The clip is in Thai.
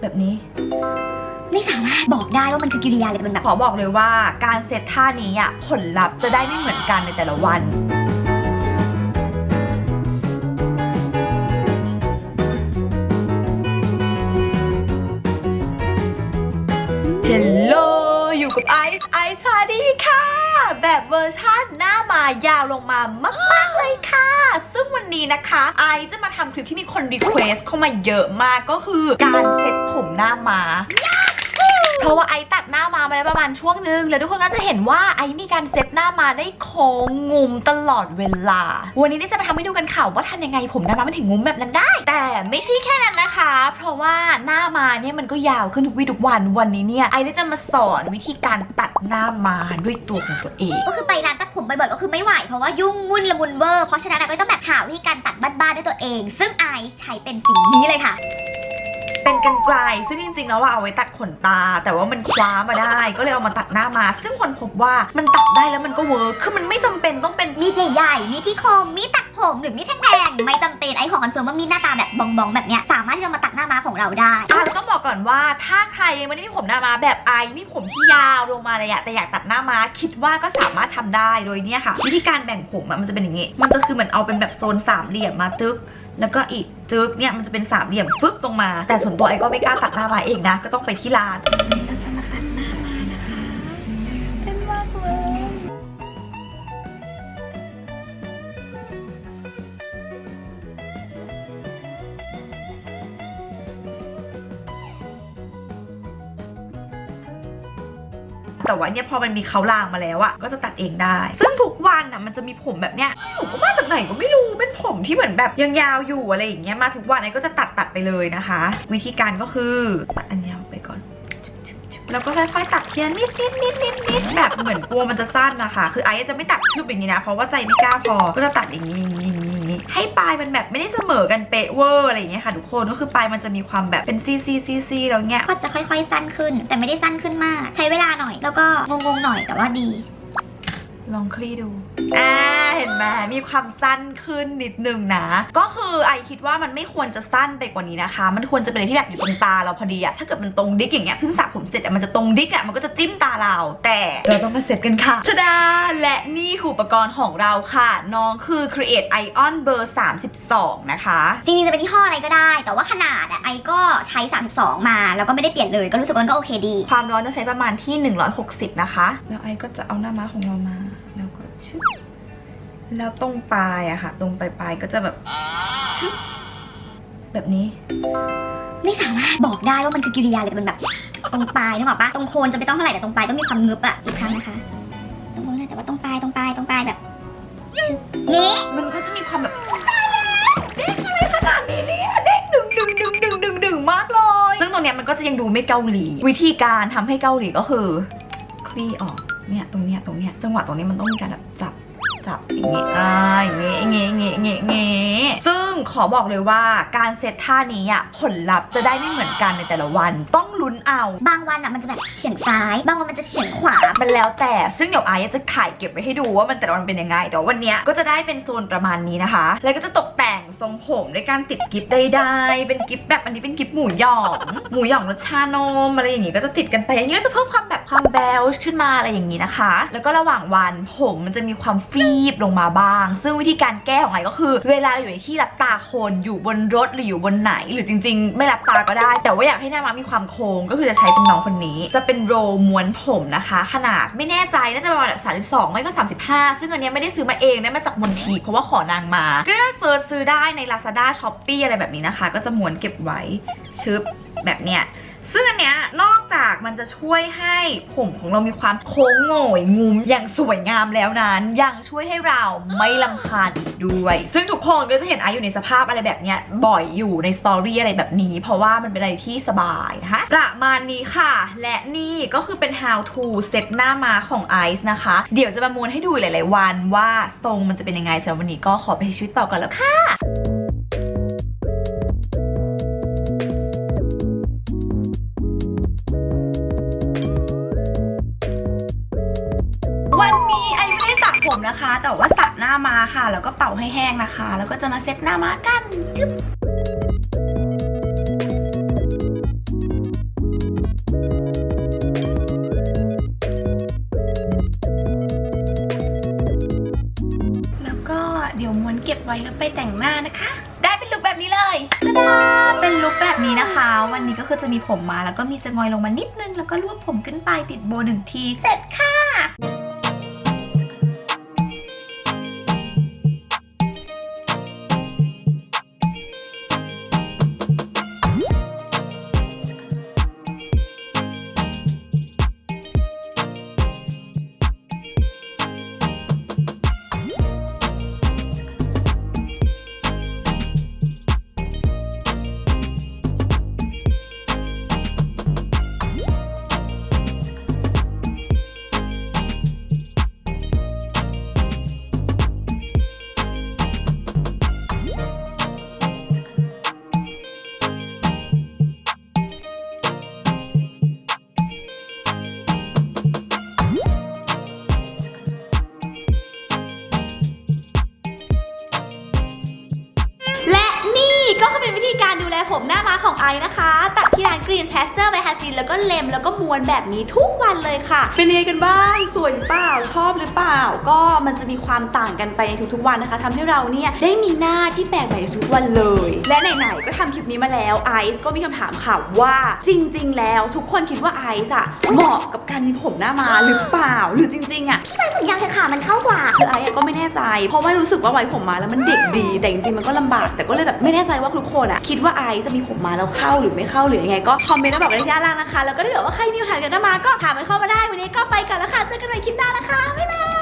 แบบนี้ ไม่สามารถบอกได้ว่ามันคือกิริยาอะไรแต่มันแบบ ขอบอกเลยว่าการเซตท่านี้อะผลลัพธ์จะได้ไม่เหมือนกันในแต่ละวัน เฮลโลอยู่กับไอซ์ไอซ์สวัสดีค่ะ แบบเวอร์ชันหน้ามายาวลงมามาก ๆ เลยค่ะซึ่งวั นนี้นะคะ ไอซ์จะมาทำคลิปที่มีคนรีเควสเข้ามาเยอะมากก็คือการเซ็ตผมหน้ามาเพราะว่าไอตัดหน้ามามาแล้วประมาณช่วงนึง แล้วทุกคนก็จะเห็นว่าไอมีการเซ็ตหน้ามาได้โค้งงุมตลอดเวลา วันนี้เนี่ยจะมาทำให้ดูกันค่ะว่าทำยังไงผมหน้ามามันถึงงุมแบบนั้นได้ แต่ไม่ใช่แค่นั้นนะคะ เพราะว่าหน้ามาเนี่ยมันก็ยาวขึ้นทุกวี่ทุกวันวันนี้เนี่ยไอได้จะมาสอนวิธีการตัดหน้ามาด้วยตัวของตัวเอง ก็คือไปร้านตัดผม บ่อยๆก็คือไม่ไหว เพราะว่ายุ่งวุ่นละมุนเวอร์เพราะฉะนั้นก็ต้องแบบหาวิธีการตัดบ้านๆด้วยตัวเอง ซึ่งไอซ์ใช้เป็นสิ่งนี้เลยค่ะ เป็นกันไกลซึ่งจริงๆแล้วว่าเอาไว้ตัดขนตา แต่ว่ามันคว้ามาได้ ก็เลยเอามาตัดหน้ามา ซึ่งคนพบว่ามันตัดได้แล้วมันก็เวิร์คคือมันไม่จำเป็นต้องเป็นมีดใหญ่ๆมีดที่คมมีดตัดผมหรือมีดแทงๆไม่จำเป็นไอ้ของคอนเฟิร์มว่ามีดหน้าตาแบบบองๆแบบเนี้ยสามารถที่จะมาตัดหน้าม้าของเราได้อะแล้วต้องบอกก่อนว่าถ้าใครยังไม่ได้มีผมหน้ามาแบบไอมีผมที่ยาวลงมาเลยอะแต่อยากตัดหน้ามาคิดว่าก็สามารถทำได้โดยเนี่ยค่ะ วิธีการแบ่งผมอะมันจะเป็นอย่างงี้ มันจะคือเหมือนเอาเป็นแบบโซนสามเหลี่ยมมาตึ๊ก แล้วก็อีกจึ๊กเนี่ยมันจะเป็นสามเหลี่ยมฟึบตรงมา แต่ส่วนตัวไอ้ก็ไม่กล้าตัดหน้ามาเองนะ ก็ต้องไปที่ร้านเราจะมาตัดหน้ามานะคะเต้นมากเลยแต่ว่าเนี่ยพอมันมีเขาลางมาแล้วอะก็จะตัดเองได้ ซึ่งทุกวันอะมันจะมีผมแบบเนี้ยหนูก็มาจากไหนก็ไม่รู้ ผมที่เหมือนแบบยังยาวอยู่อะไรอย่างเงี้ยมาทุกวันไอ้ก็จะตัดตัดไปเลยนะคะ วิธีการก็คือตัดอันยาวไปก่อนแล้วก็ค่อยๆตัดเทีละนิดนิดนิดนิดนิดแบบเหมือนกลัวมันจะสั้นนะคะ คือไอ้จะไม่ตัดชึบอย่างนี้นะ เพราะว่าใจไม่กล้าพอ ก็จะตัดอย่างนี้อย่างนี้อย่างนี้อย่างนี้ให้ปลายมันแบบไม่ได้เสมอกันเป๊ะเวอร์อะไรอย่างเงี้ยค่ะทุกคน ก็คือปลายมันจะมีความแบบเป็นซี่ซี่ซี่ซี่แล้วเงี้ย ก็จะค่อยๆสั้นขึ้น แต่ไม่ได้สั้นขึ้นมาก ใช้เวลาหน่อย แล้วก็งงๆหน่อยแต่ว่าดี ลองคลี่ดู อ่า เห็นไหมมีความสั้นขึ้นนิดนึงนะ ก็คือไอคิดว่ามันไม่ควรจะสั้นไปกว่านี้นะคะ มันควรจะเป็นอะไรที่แบบอยู่ตรงตาเราพอดีอะถ้าเกิดมันตรงดิกอย่างเงี้ยเพิ่งสระผมเสร็จอะมันจะตรงดิกอะมันก็จะจิ้มตาเรา แต่เราต้องมาเสร็จกันค่ะชดาและนี่คืออุปกรณ์ของเราค่ะ น้องคือ Create Ion เบอร์ 32 นะคะ จริงๆจะเป็นยี่ห้ออะไรก็ได้ แต่ว่าขนาดอะไอก็ใช้ 32 มา แล้วก็ไม่ได้เปลี่ยนเลย ก็รู้สึกว่ามันก็โอเคดี ความร้อนจะใช้ประมาณที่ 160 นะคะ แล้วไอก็จะเอาหน้าม้าของเรามาแล้วก็ชึบแล้วตรงปลายอะค่ะ ตรงปลายปลายๆก็จะแบบชึบแบบนี้ ไม่สามารถบอกได้ว่ามันคือกิริยาอะไรแต่มันแบบ ตรงปลายนึกออกปะตรงโคนจะไม่ต้องเท่าไหร่แต่ตรงปลายต้องมีความงึบอะอีกครั้งนะคะตรงโคนแต่ว่าตรงปลายตรงปลายตรงปลายแบบชึบนี้มันก็จะมีความแบบเด้งอะไรขนาดนี้เนี่ยเด้งดึงดึงดึงดึงดึงดึงมากเลย ซึ่งตรงเนี้ยมันก็จะยังดูไม่เกาหลี วิธีการทำให้เกาหลีก็คือ คลี่ออก เนี่ยตรงเนี้ยตรงเนี้ยจังหวะตรงนี้มันต้องมีการแบบจับ จับอย่างเงี้ยอ่าอย่างเงี้ยอย่างเงี้ยอย่างเงี้ยอย่างเงี้ยอย่างงี้ซึ่งขอบอกเลยว่าการเซตท่านี้อะผลลัพธ์จะได้ไม่เหมือนกันในแต่ละวัน ต้องลุ้นเอา บางวันอะมันจะแบบเฉียงซ้าย บางวันมันจะเฉียงขวา มันแล้วแต่ซึ่งเดี๋ยวไอซ์จะถ่ายเก็บไว้ให้ดูว่ามันแต่ละวันเป็นยังไงแต่ว่าวันเนี้ยก็จะได้เป็นโซนประมาณนี้นะคะ แล้วก็จะตกแต่งทรงผมด้วยการติดกิฟต์ได้ๆเป็นกิฟต์แบบอันนี้เป็นกิฟต์หมูหยองหมูหยองรสชานมอะไรอย่างงี้ก็จะติดกันไปอันนี้ก็จะเพิ่มความแบบความแบลช์ขึ้นมาอะไรอย่างงี้นะคะ แล้วก็ระหว่างวันผมมันจะมีความฟีบลงมาบ้าง ซึ่งวิธีการแก้ของไอก็คือ เวลาอยู่ในที่รับตาคนอยู่บนรถหรืออยู่บนไหน หรือจริง ๆ ไม่รับตาก็ได้ แต่ว่าอยากให้หน้ามามีความโค้งก็คือจะใช้เป็นน้องคนนี้ จะเป็นโรลม้วนผมนะคะ ขนาดไม่แน่ใจน่าจะประมาณแบบ32 ไม่ก็ 35 ซึ่งอันเนี้ยไม่ได้ซื้อมาเองได้มาจากบนทีเพราะว่าขอนางมา ก็เซิร์ชซื้อได้ใน Lazada Shopee อะไรแบบนี้นะคะ ก็จะม้วนเก็บไว้ชึบแบบเนี้ยซึ่งอันเนี้ยนอก จากมันจะช่วยให้ผมของเรามีความโค้งโง่ยงุ้มอย่างสวยงามแล้วนั้น ยังช่วยให้เราไม่ลำคาญอีกด้วย ซึ่งทุกคนก็จะเห็นไอซ์อยู่ในสภาพอะไรแบบเนี้ยบ่อยอยู่ในสตอรี่อะไรแบบนี้ เพราะว่ามันเป็นอะไรที่สบายนะคะประมาณนี้ค่ะ และนี่ก็คือเป็น how to เซตหน้ามาของไอซ์นะคะ เดี๋ยวจะประมวลให้ดูหลาย ๆ วันว่าทรงมันจะเป็นยังไงสำหรับวันนี้ก็ขอไปใช้ชีวิตต่อกันแล้วค่ะี้ไอไม่ได้สระผมนะคะ แต่ว่าสระหน้ามาค่ะ แล้วก็เป่าให้แห้งนะคะ แล้วก็จะมาเซ็ตหน้ามากันแล้วก็เดี๋ยวม้วนเก็บไว้แล้วไปแต่งหน้านะคะ ได้เป็นลุคแบบนี้เลยตาเป็นลุคแบบนี้นะคะ วันนี้ก็คือจะมีผมมาแล้วก็มีจะงอยลงมานิดนึง แล้วก็รวบผมขึ้นไปติดโบหนึ่งที เสร็จค่ะ วิธีการดู แลผมหน้าม้าของไอซ์นะคะ ตัดที่ร้าน Green Pasture by Hajin แล้วก็เล็มแล้วก็ม้วนแบบนี้ทุกวันเลยค่ะ เป็นยังไงกันบ้าง สวยหรือเปล่า ชอบหรือเปล่า ก็มันจะมีความต่างกันไปในทุกๆวันนะคะทำให้เราเนี่ยได้มีหน้าที่แปลกใหม่ในทุกวันเลย และไหนๆก็ทำคลิปนี้มาแล้วไอซ์ก็มีคำถามค่ะว่าจริง ๆ แล้วทุกคนคิดว่าไอซ์อะเหมาะกับการมีผมหน้าม้าหรือเปล่า หรือจริงๆอะพี่ไว้ผมยาวเถอะค่ะมันเข้ากว่าคือไอ้อะก็ไม่แน่ใจ เพราะว่ารู้สึกว่าไว้ผมมาแล้วมันเด็กดี แต่จริงๆมันก็ลำบากแต่ก็เลยแบบไม่แน่ใจว่าทุกคนอะคิดว่าไอซ์จะมีผมมาแล้วเข้าหรือไม่เข้าหรือยังไงก็คอมเมนต์มาบอกกันที่ด้านล่างนะคะ แล้วก็ถ้าเกิดว่าใครมีคำถามเกี่ยวกับหน้ามาก็ถามมันเข้ามาได้วันนี้ก็ไปกันแล้วค่ะเจอกันใหม่คลิปหน้านะคะบ๊ายบาย